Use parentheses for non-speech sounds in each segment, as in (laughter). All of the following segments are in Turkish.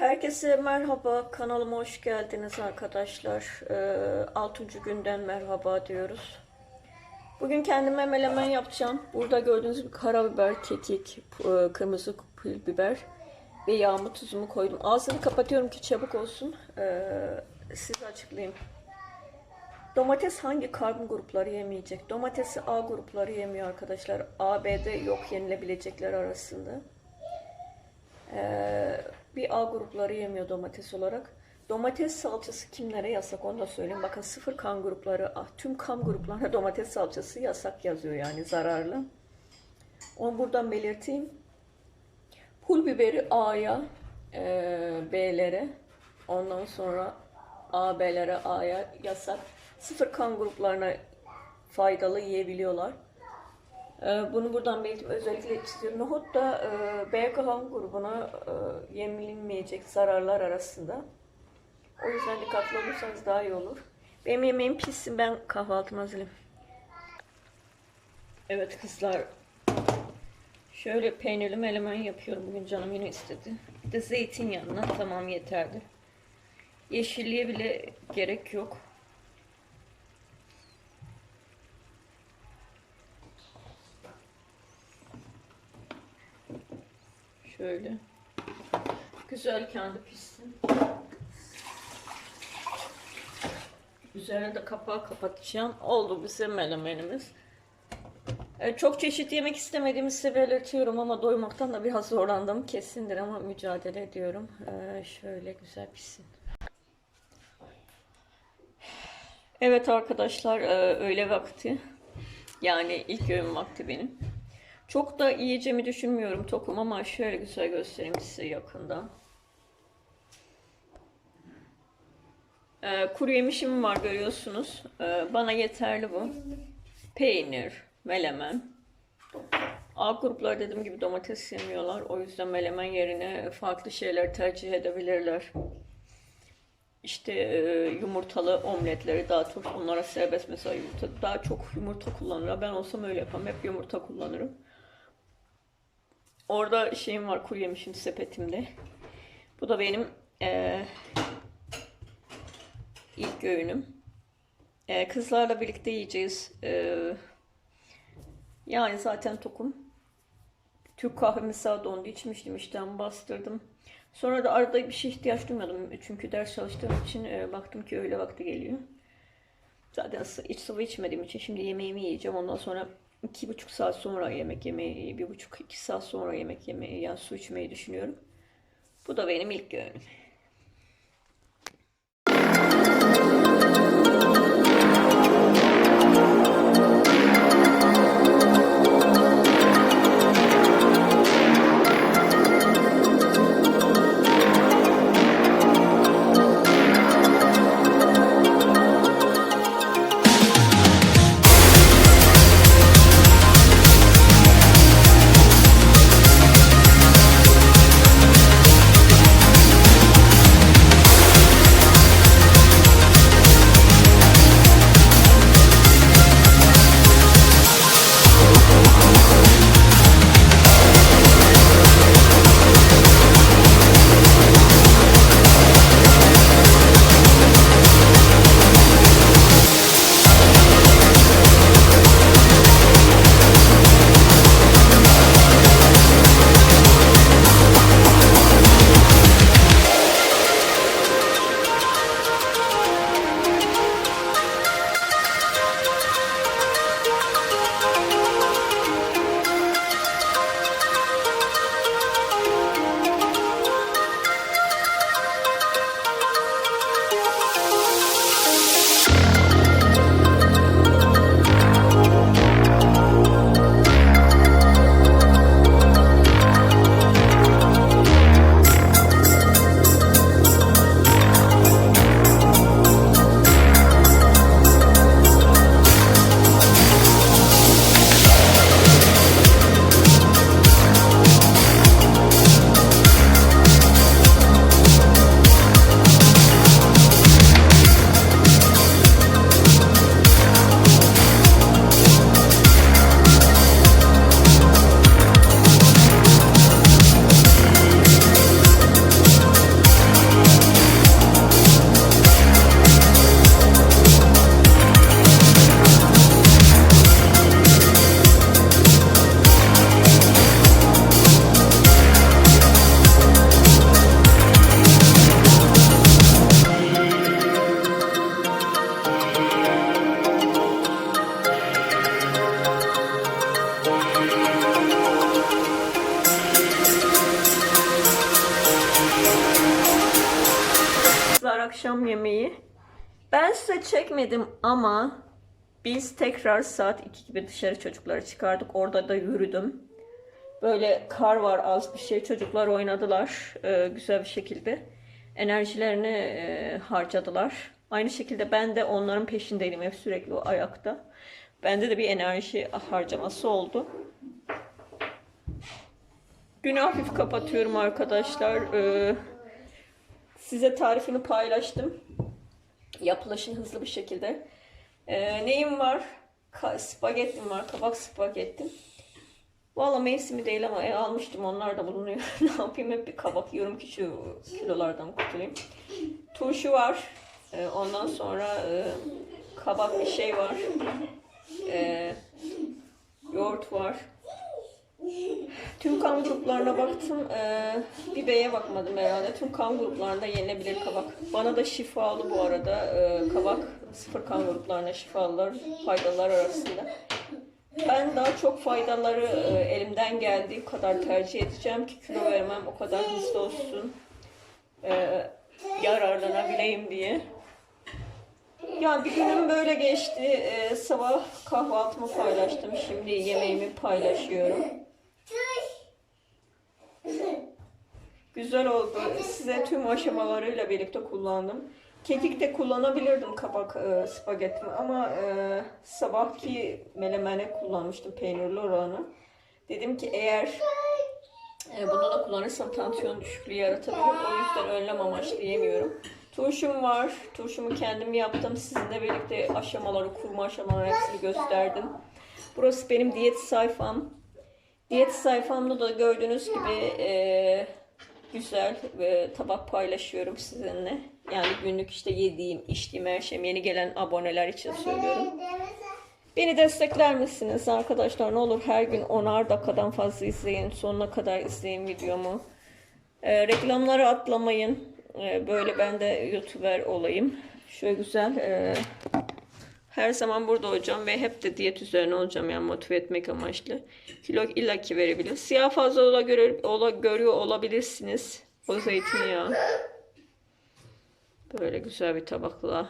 Herkese merhaba, kanalıma hoş geldiniz arkadaşlar. Ee, 6. günden merhaba diyoruz. Bugün kendime melemen yapacağım. Burada gördüğünüz gibi karabiber, kekik, e, kırmızı pul biber ve yağımı tuzumu koydum. Ağzını kapatıyorum ki çabuk olsun. Ee, size açıklayayım. Domates hangi karbon grupları yemeyecek? Domatesi A grupları yemiyor arkadaşlar. A, B'de yok yenilebilecekler arasında. Ee, bir A grupları yemiyor domates olarak. Domates salçası kimlere yasak onu da söyleyeyim. Bakın sıfır kan grupları, ah, tüm kan gruplarına (laughs) domates salçası yasak yazıyor yani zararlı. Onu buradan belirteyim. Pul biberi A'ya, e, B'lere, ondan sonra A, B'lere, A'ya yasak. Sıfır kan gruplarına faydalı yiyebiliyorlar. Ee, Bunu buradan belirtip özellikle çiziyorum. Nohut da e, B kan grubuna e, yenilinmeyecek zararlar arasında. O yüzden dikkatli olursanız daha iyi olur. Benim yemeğim pişsin ben kahvaltımı hazırlayayım. Evet kızlar. Şöyle peynirli menemen yapıyorum. Bugün canım yine istedi. Bir de zeytinyağına tamam yeterli. Yeşilliğe bile gerek yok. Şöyle. Güzel kendi pişsin. Üzerine de kapağı kapatacağım. Oldu bizim menemenimiz. Ee, çok çeşit yemek istemediğimi size belirtiyorum ama doymaktan da biraz zorlandım kesindir ama mücadele ediyorum. Ee, şöyle güzel pişsin. Evet arkadaşlar e, öğle vakti. Yani ilk öğün vakti benim. Çok da yiyeceğimi düşünmüyorum tokum ama şöyle güzel göstereyim size yakından. Ee, kuru yemişim var görüyorsunuz. Ee, bana yeterli bu. Peynir, melemen. A gruplar dediğim gibi domates yemiyorlar. O yüzden melemen yerine farklı şeyler tercih edebilirler. İşte e, yumurtalı omletleri daha çok onlara serbest mesela yumurta daha çok yumurta kullanırlar. Ben olsam öyle yaparım. Hep yumurta kullanırım. Orada şeyim var kuru yemişim sepetimde. Bu da benim e, ilk öğünüm. E, kızlarla birlikte yiyeceğiz. E, yani zaten tokum. Türk kahvemi sağ dondu içmiştim işten bastırdım. Sonra da arada bir şey ihtiyaç duymadım. Çünkü ders çalıştığım için e, baktım ki öğle vakti geliyor. Zaten hiç sıvı içmediğim için şimdi yemeğimi yiyeceğim. Ondan sonra iki buçuk saat sonra yemek yemeyi, bir buçuk iki saat sonra yemek yemeyi, yani su içmeyi düşünüyorum. Bu da benim ilk öğünüm. Akşam yemeği. Ben size çekmedim ama biz tekrar saat 2 gibi dışarı çocukları çıkardık. Orada da yürüdüm. Böyle kar var az bir şey. Çocuklar oynadılar e, güzel bir şekilde. Enerjilerini e, harcadılar. Aynı şekilde ben de onların peşindeydim hep sürekli o ayakta. Bende de bir enerji harcaması oldu. Günü hafif kapatıyorum arkadaşlar. Ee, size tarifini paylaştım. Yapılışın hızlı bir şekilde. Ee, neyim var? Ka- spagettim var. Kabak spagettim. Valla mevsimi değil ama e, almıştım. Onlar da bulunuyor. (laughs) ne yapayım hep bir kabak yiyorum ki şu kilolardan kurtulayım. Turşu var. Ee, ondan sonra e, kabak bir şey var. Ee, yoğurt var. Tüm kan gruplarına baktım. Ee, bir beye bakmadım herhalde. Tüm kan gruplarında yenilebilir kabak. Bana da şifalı bu arada. Ee, kabak sıfır kan gruplarına şifalılar, faydalar arasında. Ben daha çok faydaları e, elimden geldiği kadar tercih edeceğim ki kilo vermem o kadar hızlı olsun. Ee, yararlanabileyim diye. Ya bir günüm böyle geçti. Ee, sabah kahvaltımı paylaştım. Şimdi yemeğimi paylaşıyorum. Güzel oldu. Size tüm aşamalarıyla birlikte kullandım. Kekik de kullanabilirdim kabak e, spagettimi ama e, sabahki melemene kullanmıştım peynirli olanı. Dedim ki eğer e, bunu da kullanırsam tansiyon düşüklüğü yaratabilir. O yüzden önlem amaçlı yemiyorum. Turşum var. Turşumu kendim yaptım. Sizinle birlikte aşamaları, kurma aşamaları hepsini gösterdim. Burası benim diyet sayfam. Diyet sayfamda da gördüğünüz gibi e, güzel ve tabak paylaşıyorum sizinle. Yani günlük işte yediğim, içtiğim her şeyim yeni gelen aboneler için söylüyorum. Beni destekler misiniz arkadaşlar? Ne olur her gün onar dakikadan fazla izleyin. Sonuna kadar izleyin videomu. E, reklamları atlamayın. E, böyle ben de YouTuber olayım. Şöyle güzel. e, her zaman burada olacağım ve hep de diyet üzerine olacağım yani motive etmek amaçlı. Kilo illaki verebilir. Siyah fazla ola, göre, ola, görüyor olabilirsiniz. O zeytinyağı. Böyle güzel bir tabakla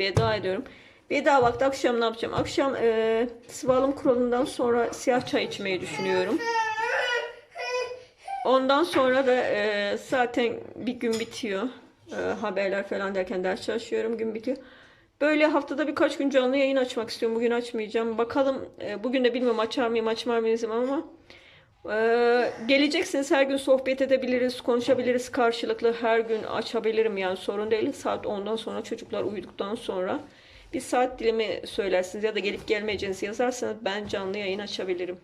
veda ediyorum. Veda vakti akşam ne yapacağım? Akşam e, sıvalım kuralından sonra siyah çay içmeyi düşünüyorum. Ondan sonra da e, zaten bir gün bitiyor. E, haberler falan derken ders çalışıyorum. Gün bitiyor. Böyle haftada birkaç gün canlı yayın açmak istiyorum. Bugün açmayacağım. Bakalım e, bugün de bilmiyorum açar mıyım açmar mıyım ama e, geleceksiniz her gün sohbet edebiliriz, konuşabiliriz karşılıklı. Her gün açabilirim yani sorun değil. Saat 10'dan sonra çocuklar uyuduktan sonra bir saat dilimi söylersiniz ya da gelip gelmeyeceğinizi yazarsanız ben canlı yayın açabilirim.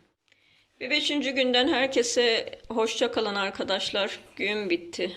Ve beşinci günden herkese hoşça kalın arkadaşlar. Gün bitti.